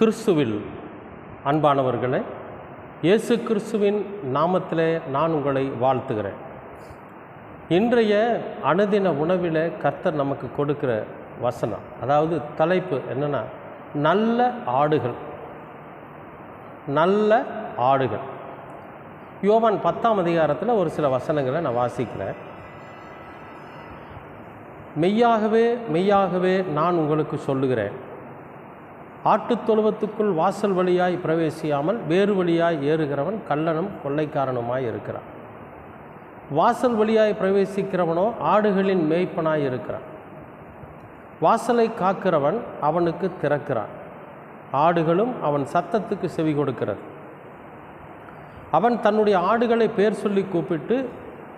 கிறிஸ்துவில் அன்பானவர்களே இயேசு கிறிஸ்துவின் நாமத்திலே நான் உங்களை வாழ்த்துகிறேன். இன்றைய அனுதின உணவில் கர்த்தர் நமக்கு கொடுக்கிற வசனம் அதாவது தலைப்பு என்னென்னா நல்ல ஆடுகள். நல்ல ஆடுகள். யோவான் பத்தாம் அதிகாரத்தில் ஒரு சில வசனங்களை நான் வாசிக்கிறேன். மெய்யாகவே மெய்யாகவே நான் உங்களுக்கு சொல்லுகிறேன். ஆட்டுத் தொழுவத்துக்குள் வாசல் வழியாய் பிரவேசியாமல் வேறு வழியாய் ஏறுகிறவன் கள்ளனும் கொள்ளைக்காரனுமாய் இருக்கிறான். வாசல் வழியாய் பிரவேசிக்கிறவனோ ஆடுகளின் மேய்ப்பனாய் இருக்கிறான். வாசலை காக்கிறவன் அவனுக்கு திறக்கிறான். ஆடுகளும் அவன் சத்தத்துக்கு செவி கொடுக்கிறது. அவன் தன்னுடைய ஆடுகளை பேர் சொல்லி கூப்பிட்டு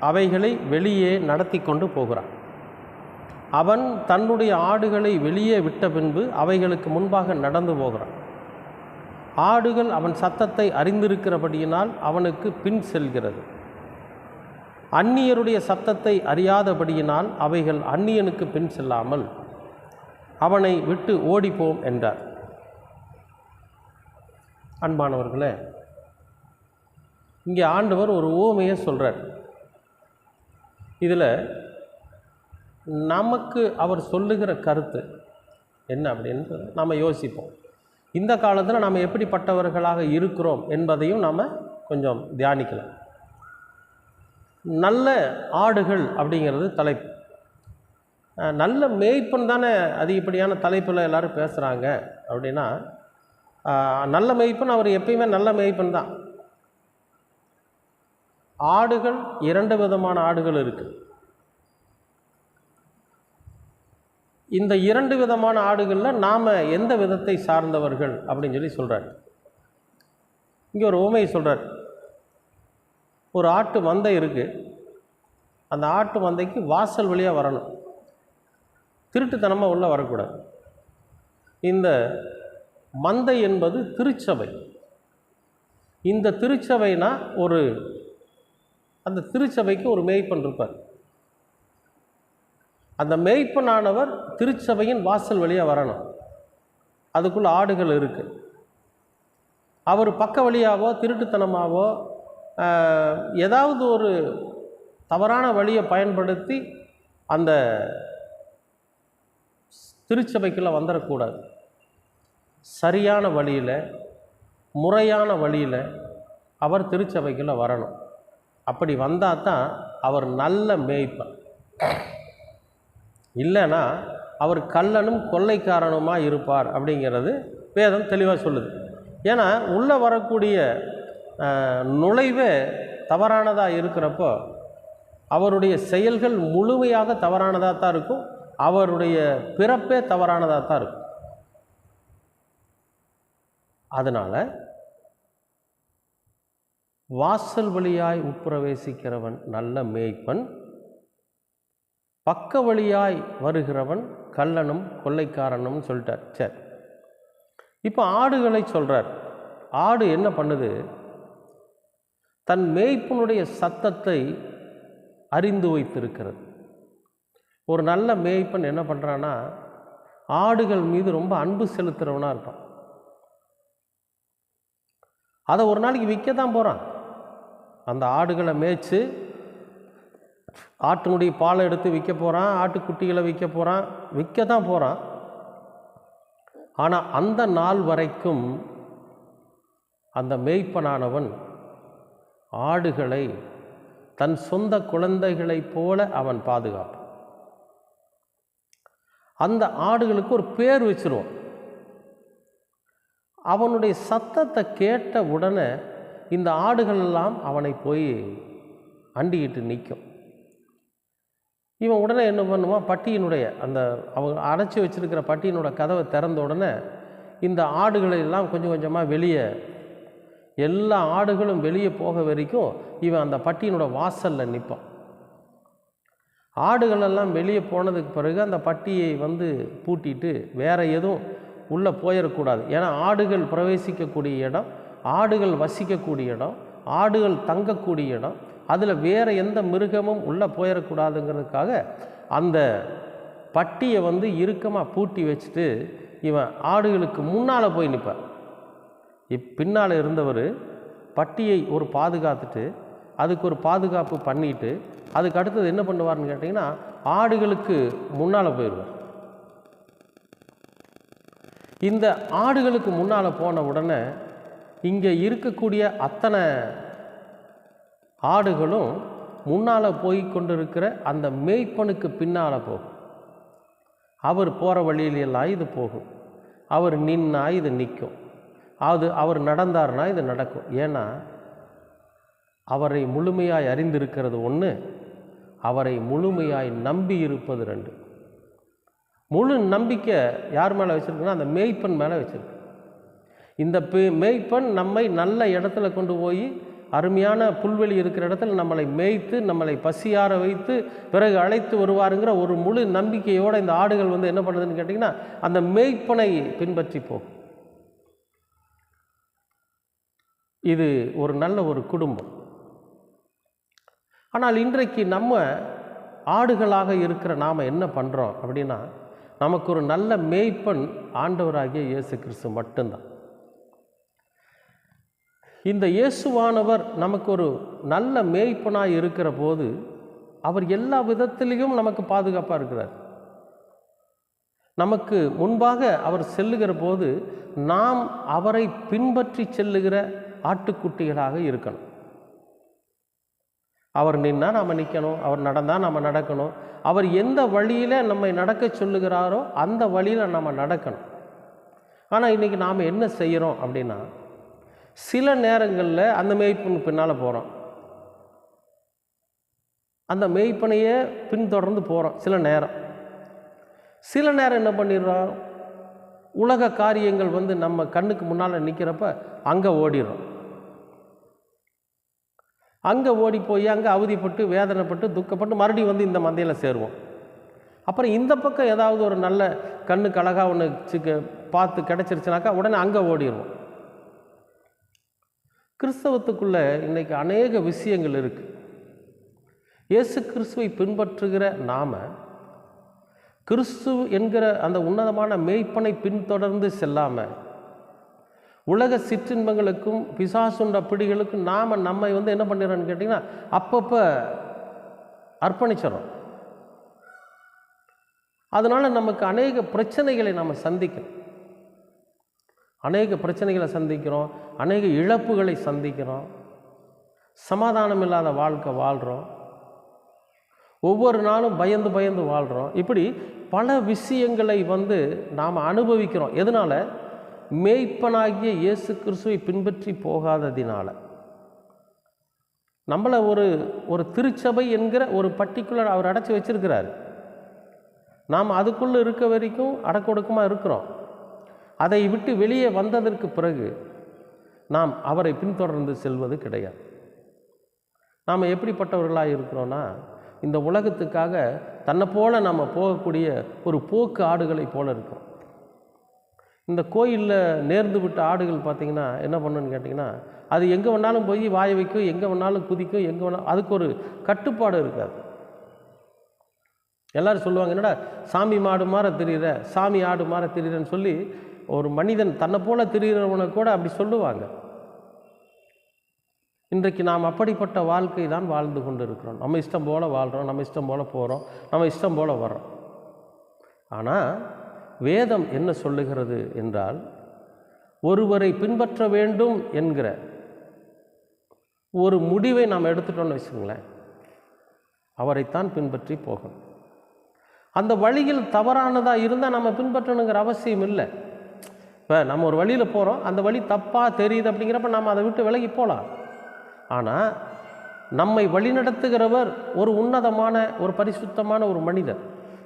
அவைகளை வெளியே நடத்தி கொண்டு போகிறான். அவன் தன்னுடைய ஆடுகளை வெளியே விட்ட பின்பு அவைகளுக்கு முன்பாக நடந்து போகிறான். ஆடுகள் அவன் சத்தத்தை அறிந்திருக்கிறபடியினால் அவனுக்கு பின் செல்கிறது. அந்நியருடைய சத்தத்தை அறியாதபடியினால் அவைகள் அந்நியனுக்கு பின் செல்லாமல் அவனை விட்டு ஓடிப்போம் என்றார். அன்பானவர்களே இங்கே ஆண்டவர் ஒரு ஓமையை சொல்கிறார் இதில் நமக்கு அவர் சொல்லுகிற கருத்து என்ன அப்படின்னு நாம் யோசிப்போம். இந்த காலத்தில் நாம் எப்படிப்பட்டவர்களாக இருக்கிறோம் என்பதையும் நாம் கொஞ்சம் தியானிக்கலாம். நல்ல ஆடுகள் அப்படிங்கிறது தலைப்பு. நல்ல மேய்ப்பன் தானே அதிகப்படியான தலைப்பில் எல்லோரும் பேசுகிறாங்க அப்படின்னா நல்ல மேய்ப்பன் அவர் எப்பயுமே நல்ல மேய்ப்பன் தான். ஆடுகள் இரண்டு விதமான ஆடுகள் இருக்குது இந்த இரண்டு விதமான ஆடுகளில் நாம் எந்த விதத்தை சார்ந்தவர்கள் அப்படின்னு சொல்லி சொல்கிறார் இங்கே ஒரு உமையை சொல்கிறார் ஒரு ஆட்டு மந்தை இருக்குது அந்த ஆட்டு மந்தைக்கு வாசல் வழியாக வரணும். திருட்டுத்தனமாக உள்ளே வரக்கூடாது. இந்த மந்தை என்பது திருச்சபை. இந்த திருச்சபைனா ஒரு அந்த திருச்சபைக்கு ஒரு மேய்ப்பன் இருப்பார். அந்த மேய்ப்பனானவர் திருச்சபையின் வாசல் வழியாக வரணும். அதுக்குள்ள ஆடுகள் இருக்குது அவர் பக்க வழியாகவோ திருட்டுத்தனமாகவோ ஏதாவது ஒரு தவறான வழியை பயன்படுத்தி அந்த திருச்சபைக்குள்ளே வந்துடக்கூடாது சரியான வழியில் முறையான வழியில் அவர் திருச்சபைக்குள்ளே வரணும். அப்படி வந்தால் தான் அவர் நல்ல மேய்ப்பார். இல்லைன்னா அவர் கள்ளனும் கொள்ளைக்காரனுமாக இருப்பார் அப்படிங்கிறது வேதம் தெளிவாக சொல்லுது. ஏன்னா உள்ளே வரக்கூடிய நுழைவே தவறானதாக இருக்கிறப்போ அவருடைய செயல்கள் முழுமையாக தவறானதாக தான் இருக்கும் அவருடைய பிறப்பே தவறானதாக தான் இருக்கும். அதனால் வாசல் வழியாய் உட்பிரவேசிக்கிறவன் நல்ல மேய்ப்பன் பக்க வழியாய் வருகிறவன் கள்ளனும் கொள்ளைக்காரனும் சொல்லிட்டார். சரி. இப்போ ஆடுகளை சொல்கிறார் ஆடு என்ன பண்ணுது? தன் மேய்ப்பனுடைய சத்தத்தை அறிந்து வைத்திருக்கிறது. ஒரு நல்ல மேய்ப்பன் என்ன பண்ணுறான்னா ஆடுகள் மீது ரொம்ப அன்பு செலுத்துகிறவனாக இருப்பான். அதை ஒரு நாளைக்கு விற்க தான் போகிறான் அந்த ஆடுகளை மேய்ச்சி ஆட்டினுடைய பாலை எடுத்து விற்க போகிறான் ஆட்டுக்குட்டிகளை விற்க போகிறான் விற்க தான் போகிறான் ஆனால் அந்த நாள் வரைக்கும் அந்த மேய்ப்பனானவன் ஆடுகளை தன் சொந்த குழந்தைகளைப் போல அவன் பாதுகாப்பான். அந்த ஆடுகளுக்கு ஒரு பேர் வச்சிருவான். அவனுடைய சத்தத்தை கேட்ட உடனே இந்த ஆடுகள் எல்லாம் அவனை போய் அண்டிக்கிட்டு நிற்கும். இவன் உடனே என்ன பண்ணுவான்? பட்டியினுடைய அந்த அவங்க அடைச்சி வச்சிருக்கிற பட்டியினோட கதவை திறந்த உடனே இந்த ஆடுகளை எல்லாம் கொஞ்சம் கொஞ்சமாக வெளியே எல்லா ஆடுகளும் வெளியே போக வரைக்கும் இவன் அந்த பட்டியினோட வாசலில் நிற்பான் ஆடுகளெல்லாம் வெளியே போனதுக்கு பிறகு அந்த பட்டியை வந்து பூட்டிட்டு வேறு எதுவும் உள்ளே போயிடக்கூடாது ஏன்னா ஆடுகள் பிரவேசிக்கக்கூடிய இடம் ஆடுகள் வசிக்கக்கூடிய இடம் ஆடுகள் தங்கக்கூடிய இடம் அதில் வேறு எந்த மிருகமும் உள்ளே போயிடக்கூடாதுங்கிறதுக்காக அந்த பட்டியை வந்து இறுக்கமாக பூட்டி வச்சுட்டு இவன் ஆடுகளுக்கு முன்னால் போய் நிற்பான் இப் பின்னால் இருந்தவர் பட்டியை ஒரு பாதுகாத்துட்டு அதுக்கு ஒரு பாதுகாப்பு பண்ணிட்டு அதுக்கு அடுத்தது என்ன பண்ணுவார்னு கேட்டிங்கன்னா ஆடுகளுக்கு முன்னால் போயிடுவார். இந்த ஆடுகளுக்கு முன்னால் போன உடனே இங்கே இருக்கக்கூடிய அத்தனை ஆடுகளும் முன்னால் போய் கொண்டிருக்கிற அந்த மேய்ப்பனுக்கு பின்னால் போகும். அவர் போகிற வழியிலெல்லாம் இது போகும். அவர் நின்னா இது நிற்கும் அது அவர் நடந்தார்னா இது நடக்கும். ஏன்னா அவரை முழுமையாய் அறிந்திருக்கிறது ஒன்று அவரை முழுமையாய் நம்பி இருப்பது ரெண்டு. முழு நம்பிக்கை யார் மேலே வச்சுருக்குன்னா அந்த மேய்ப்பன் மேலே வச்சுருக்கு. இந்த பே- மேய்ப்பன் நம்மை நல்ல இடத்துல கொண்டு போய் அருமையான புல்வெளி இருக்கிற இடத்துல நம்மளை மேய்த்து நம்மளை பசியார வைத்து பிறகு அழைத்து வருவாருங்கிற ஒரு முழு நம்பிக்கையோடு இந்த ஆடுகள் வந்து என்ன பண்ணுதுன்னு கேட்டிங்கன்னா அந்த மேய்ப்பனை பின்பற்றி போகும் இது ஒரு நல்ல ஒரு குடும்பம். ஆனால் இன்றைக்கு நம்ம ஆடுகளாக இருக்கிற நாம் என்ன பண்ணுறோம் அப்படின்னா நமக்கு ஒரு நல்ல மேய்ப்பன் ஆண்டவராகிய இயேசு கிறிஸ்து மட்டும்தான். இந்த இயேசுவானவர் நமக்கு ஒரு நல்ல மேய்ப்பனாக இருக்கிற போது அவர் எல்லா விதத்திலையும் நமக்கு பாதுகாப்பாக இருக்கிறார். நமக்கு முன்பாக அவர் செல்லுகிற போது நாம் அவரை பின்பற்றி செல்லுகிற ஆட்டுக்குட்டிகளாக இருக்கணும். அவர் நின்னா நாம் நிற்கணும் அவர் நடந்தால் நம்ம நடக்கணும். அவர் எந்த வழியில் நம்மை நடக்க சொல்லுகிறாரோ அந்த வழியில் நம்ம நடக்கணும். ஆனால் இன்றைக்கி நாம் என்ன செய்கிறோம் அப்படின்னா சில நேரங்களில் அந்த மேய்ப்பனுக்கு பின்னால் போகிறோம் அந்த மேய்ப்பனையே பின்தொடர்ந்து போகிறோம் சில நேரம். சில நேரம் என்ன பண்ணிடுறோம் உலக காரியங்கள் வந்து நம்ம கண்ணுக்கு முன்னால் நிற்கிறப்ப அங்கே ஓடிடுறோம் அங்கே ஓடி போய் அங்கே அவதிப்பட்டு வேதனைப்பட்டு துக்கப்பட்டு மறுபடியும் வந்து இந்த மந்தையில் சேருவோம் அப்புறம் இந்த பக்கம் ஏதாவது ஒரு நல்ல கண்ணுக்கு அழகாக ஒன்று சிக்க பார்த்து கிடச்சிருச்சுனாக்கா உடனே அங்கே ஓடிடுவோம் கிறிஸ்தவத்துக்குள்ளே இன்றைக்கி அநேக விஷயங்கள் இருக்குது இயேசு கிறிஸ்துவை பின்பற்றுகிற நாம் கிறிஸ்து என்கிற அந்த உன்னதமான மேய்ப்பனை பின்தொடர்ந்து செல்லாமல் உலக சிற்றின்பங்களுக்கும் பிசாசுண்ட பிடிகளுக்கும் நாம் நம்மை வந்து என்ன பண்ணிடுறோன்னு கேட்டிங்கன்னா அப்பப்போ அர்ப்பணிச்சிடறோம். அதனால் நமக்கு அநேக பிரச்சனைகளை நம்ம சந்திக்கணும். அநேக பிரச்சனைகளை சந்திக்கிறோம் அநேக இழப்புகளை சந்திக்கிறோம் சமாதானம் இல்லாத வாழ்க்கை வாழ்கிறோம் ஒவ்வொரு நாளும் பயந்து பயந்து வாழ்கிறோம் இப்படி பல விஷயங்களை வந்து நாம் அனுபவிக்கிறோம். எதனால்? மேய்ப்பனாகிய இயேசு கிறிஸ்துவை பின்பற்றி போகாததினால். நம்மளை ஒரு ஒரு திருச்சபை என்கிற ஒரு பர்டிகுலர் அவர் அடைச்சி வச்சிருக்கிறார். நாம் அதுக்குள்ளே இருக்க வரைக்கும் அடக்கொடுக்கமாக இருக்கிறோம். அதை விட்டு வெளியே வந்ததற்கு பிறகு நாம் அவரை பின்தொடர்ந்து செல்வது கிடையாது. நாம் எப்படிப்பட்டவர்களாக இருக்கிறோன்னா இந்த உலகத்துக்காக தன்னை போல் நம்ம போகக்கூடிய ஒரு போக்கு ஆடுகளைப் போல இருக்கும். இந்த கோயிலில் நேர்ந்து விட்ட ஆடுகள் பார்த்திங்கன்னா என்ன பண்ணுன்னு கேட்டிங்கன்னா அது எங்கே வேணாலும் போய் வாய வைக்கும் எங்கே வேணாலும் குதிக்கும் எங்கே வேணாலும் அதுக்கு ஒரு கட்டுப்பாடு இருக்காது. எல்லோரும் சொல்லுவாங்க என்னடா சாமி மாடு மாற தெரியுற சாமி ஆடு மாற தெரியுறன்னு சொல்லி ஒரு மனிதன் தன்னை போல திரிகிறவனை கூட அப்படி சொல்லுவாங்க. இன்றைக்கு நாம் அப்படிப்பட்ட வாழ்க்கை தான் வாழ்ந்து கொண்டு இருக்கிறோம் நம்ம இஷ்டம் போல் வாழ்கிறோம் நம்ம இஷ்டம் போல் போகிறோம் நம்ம இஷ்டம் போல் வர்றோம். ஆனால் வேதம் என்ன சொல்லுகிறது என்றால் ஒருவரை பின்பற்ற வேண்டும் என்கிற ஒரு முடிவை நாம் எடுத்துட்டோம்னு வச்சுங்களேன் அவரைத்தான் பின்பற்றி போகணும். அந்த வழியில் தவறானதாக இருந்தால் நம்ம பின்பற்றணுங்கிற அவசியம் இல்லை. இப்போ நம்ம ஒரு வழியில் போகிறோம் அந்த வழி தப்பாக தெரியுது அப்படிங்கிறப்ப நம்ம அதை விட்டு விலகி போகலாம் ஆனால் நம்மை வழிநடத்துகிறவர் ஒரு உன்னதமான ஒரு பரிசுத்தமான ஒரு மனிதர்.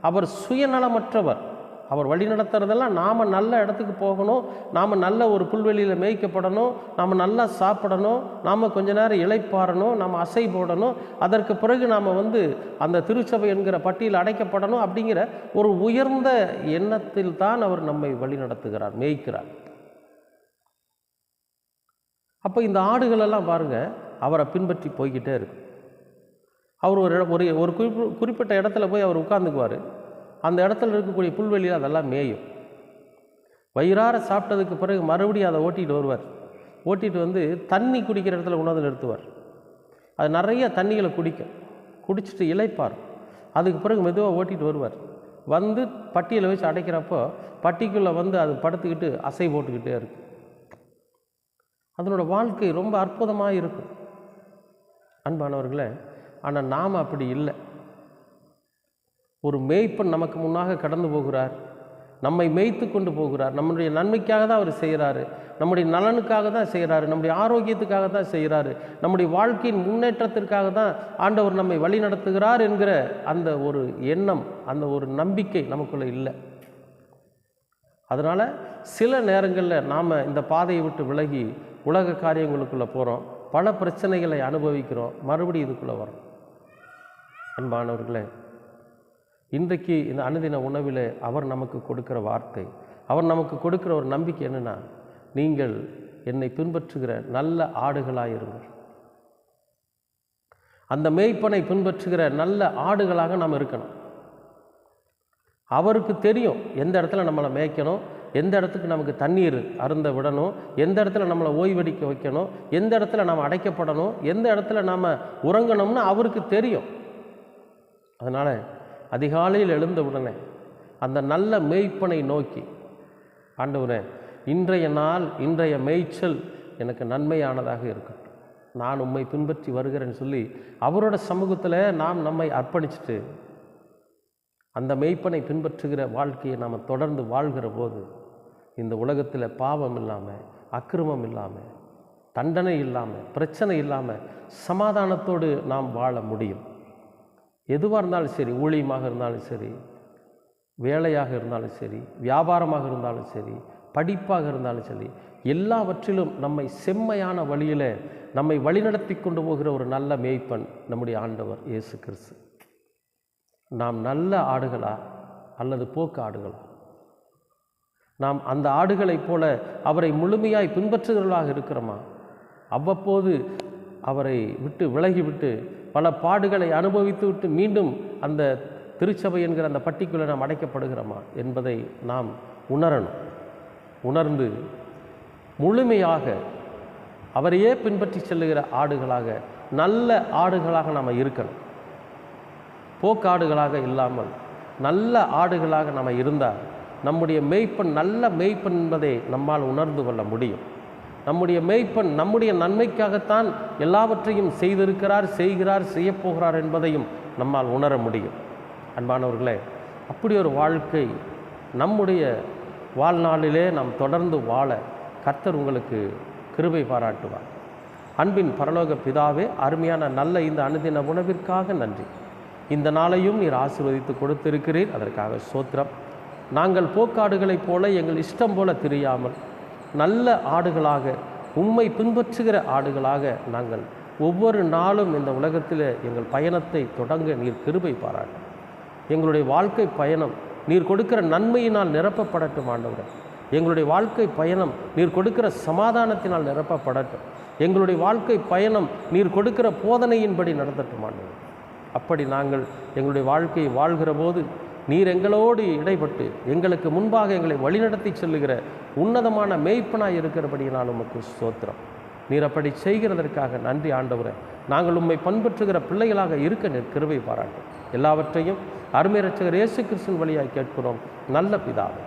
அவர் சுயநலமற்றவர். அவர் வழி நடத்துறதெல்லாம் நாம் நல்ல இடத்துக்கு போகணும். நாம் நல்ல ஒரு புல்வெளியில் மேய்க்கப்படணும். நாம் நல்லா சாப்பிடணும். நாம் கொஞ்ச நேரம் இழைப்பாறணும் நாம் அசை போடணும். அதற்கு பிறகு நாம் வந்து அந்த திருச்சபை என்கிற பட்டியல் அடைக்கப்படணும் அப்படிங்கிற ஒரு உயர்ந்த எண்ணத்தில் தான் அவர் நம்மை வழி நடத்துகிறார் மேய்க்கிறார். அப்போ இந்த ஆடுகளெல்லாம் பாருங்கள் அவரை பின்பற்றி போய்கிட்டே இருக்கு. அவர் ஒரு இடம் ஒரு ஒரு குறிப்பு குறிப்பிட்ட இடத்துல போய் அவர் உட்காந்துக்குவார் அந்த இடத்துல இருக்கக்கூடிய புல்வெளியில் அதெல்லாம் மேயும். வயிறார சாப்பிட்டதுக்கு பிறகு மறுபடியும் அதை ஓட்டிகிட்டு வருவார். ஓட்டிகிட்டு வந்து தண்ணி குடிக்கிற இடத்துல கொண்டாந்து நிறுத்துவார். அது நிறைய தண்ணிகளை குடிக்கும். குடிச்சிட்டு இளைப்பார். அதுக்கு பிறகு மெதுவாக ஓட்டிகிட்டு வருவார். வந்து பட்டியில் வச்சு அடைக்கிறப்போ பட்டிக்குள்ளே வந்து அது படுத்துக்கிட்டு அசை போட்டுக்கிட்டே இருக்கும். அதனோட வாழ்க்கை ரொம்ப அற்புதமாக இருக்கும். அன்பானவர்களே ஆனால் நாம் அப்படி இல்லை. ஒரு மேய்ப்பன் நமக்கு முன்னாக கடந்து போகிறார். நம்மை மேய்த்து கொண்டு போகிறார். நம்முடைய நன்மைக்காக தான் அவர் செய்கிறாரு. நம்முடைய நலனுக்காக தான் செய்கிறாரு. நம்முடைய ஆரோக்கியத்துக்காக தான் செய்கிறாரு. நம்முடைய வாழ்க்கையின் முன்னேற்றத்திற்காக தான் ஆண்டவர் நம்மை வழி நடத்துகிறார் என்கிற அந்த ஒரு எண்ணம் அந்த ஒரு நம்பிக்கை நமக்குள்ளே இல்லை. அதனால் சில நேரங்களில் நாம் இந்த பாதையை விட்டு விலகி உலக காரியங்களுக்குள்ளே போகிறோம் பல பிரச்சனைகளை அனுபவிக்கிறோம். மறுபடியும் இதுக்குள்ளே வரோம் அன்பானவர்களே இன்றைக்கு இந்த அனுதின உணவிலே அவர் நமக்கு கொடுக்குற வார்த்தை அவர் நமக்கு கொடுக்குற ஒரு நம்பிக்கை என்னன்னா நீங்கள் என்னை பின்பற்றுகிற நல்ல ஆடுகளாயிருங்கள். அந்த மேய்ப்பனை பின்பற்றுகிற நல்ல ஆடுகளாக நாம் இருக்கணும். அவருக்கு தெரியும் எந்த இடத்துல நம்மளை மேய்க்கணும் எந்த இடத்துக்கு நமக்கு தண்ணீர் அருந்த விடணும் எந்த இடத்துல நம்மளை ஓய்வெடிக்க வைக்கணும் எந்த இடத்துல நாம் அடைக்கப்படணும் எந்த இடத்துல நாம் உறங்கணும்னு அவருக்கு தெரியும். அதனால் அதிகாலையில் எழுந்த உடனே அந்த நல்ல மேய்ப்பனை நோக்கி ஆண்டவரே இன்றைய நாள் இன்றைய மேய்ச்சல் எனக்கு நன்மையானதாக இருக்கட்டும். நான் உம்மை பின்பற்றி வருகிறேன்னு சொல்லி அவரோட சமூகத்தில் நாம் நம்மை அர்ப்பணிச்சுட்டு அந்த மெய்ப்பனை பின்பற்றுகிற வாழ்க்கையை நாம் தொடர்ந்து வாழ்கிற போது இந்த உலகத்தில் பாவம் இல்லாமல் அக்கிரமம் இல்லாமல் தண்டனை இல்லாமல் பிரச்சனை இல்லாமல் சமாதானத்தோடு நாம் வாழ முடியும். எதுவாக இருந்தாலும் சரி ஊழியமாக இருந்தாலும் சரி வேலையாக இருந்தாலும் சரி வியாபாரமாக இருந்தாலும் சரி படிப்பாக இருந்தாலும் சரி எல்லாவற்றிலும் நம்மை செம்மையான வழியில் நம்மை வழிநடத்தி கொண்டு போகிற ஒரு நல்ல மேய்ப்பன் நம்முடைய ஆண்டவர் இயேசு கிறிஸ்து. நாம் நல்ல ஆடுகளா அல்லது போக்கு ஆடுகளா? நாம் அந்த ஆடுகளைப் போல அவரை முழுமையாய் பின்பற்றுகிறவர்களாக இருக்கிறோமா? அவ்வப்போது அவரை விட்டு விலகிவிட்டு பல பாடுகளை அனுபவித்து விட்டு மீண்டும் அந்த திருச்சபை என்கிற அந்த பட்டிக்குள்ளே நாம் அடைக்கப்படுகிறோமா என்பதை நாம் உணரணும். உணர்ந்து முழுமையாக அவரையே பின்பற்றி செல்லுகிற ஆடுகளாக நல்ல ஆடுகளாக நாம் இருக்கணும். போக்காடுகளாக இல்லாமல் நல்ல ஆடுகளாக நம்ம இருந்தால் நம்முடைய மெய்ப்பன் நல்ல மெய்ப்பன் என்பதை நம்மால் உணர்ந்து கொள்ள முடியும். நம்முடைய மேய்ப்பன் நம்முடைய நன்மைக்காகத்தான் எல்லாவற்றையும் செய்திருக்கிறார் செய்கிறார் செய்யப்போகிறார் என்பதையும் நம்மால் உணர முடியும். அன்பானவர்களே அப்படி ஒரு வாழ்க்கை நம்முடைய வாழ்நாளிலே நாம் தொடர்ந்து வாழ கர்த்தர் உங்களுக்கு கிருபை பாராட்டுவார். அன்பின் பரலோக பிதாவே அருமையான நல்ல இந்த அனுதின உணவிற்காக நன்றி. இந்த நாளையும் நீர் ஆசீர்வதித்து கொடுத்திருக்கிறீர். அதற்காக சோத்திரம். நாங்கள் போக்காடுகளைப் போல எங்கள் இஷ்டம் போல தெரியாமல் நல்ல ஆடுகளாக உண்மை பின்பற்றுகிற ஆடுகளாக நாங்கள் ஒவ்வொரு நாளும் இந்த உலகத்தில் எங்கள் பயணத்தை தொடங்க நீர் கிருபை பாராட்டும் எங்களுடைய வாழ்க்கை பயணம் நீர் கொடுக்கிற நன்மையினால் நிரப்பப்படட்டும் ஆண்டவரே. எங்களுடைய வாழ்க்கை பயணம் நீர் கொடுக்கிற சமாதானத்தினால் நிரப்பப்படட்டும். எங்களுடைய வாழ்க்கை பயணம் நீர் கொடுக்கிற போதனையின்படி நடத்தட்டும் ஆண்டவர். அப்படி நாங்கள் எங்களுடைய வாழ்க்கையை வாழ்கிற போது நீர் எங்களோடு இடைப்பட்டு எங்களுக்கு முன்பாக எங்களை வழிநடத்தி செல்லுகிற உன்னதமான மேய்ப்பனாய் இருக்கிறபடியினால் உமக்கு சோத்திரம் நீர் அப்படி செய்கிறதற்காக நன்றி ஆண்டவரே. நாங்கள் உம்மை பண்பற்றுகிற பிள்ளைகளாக இருக்க நீர் கிருபை பாராட்டும் எல்லாவற்றையும் அருமை ரச்சகர் இயேசு கிருஷ்ணன் வழியாய் கேட்கிறோம். நல்ல பிதாவே.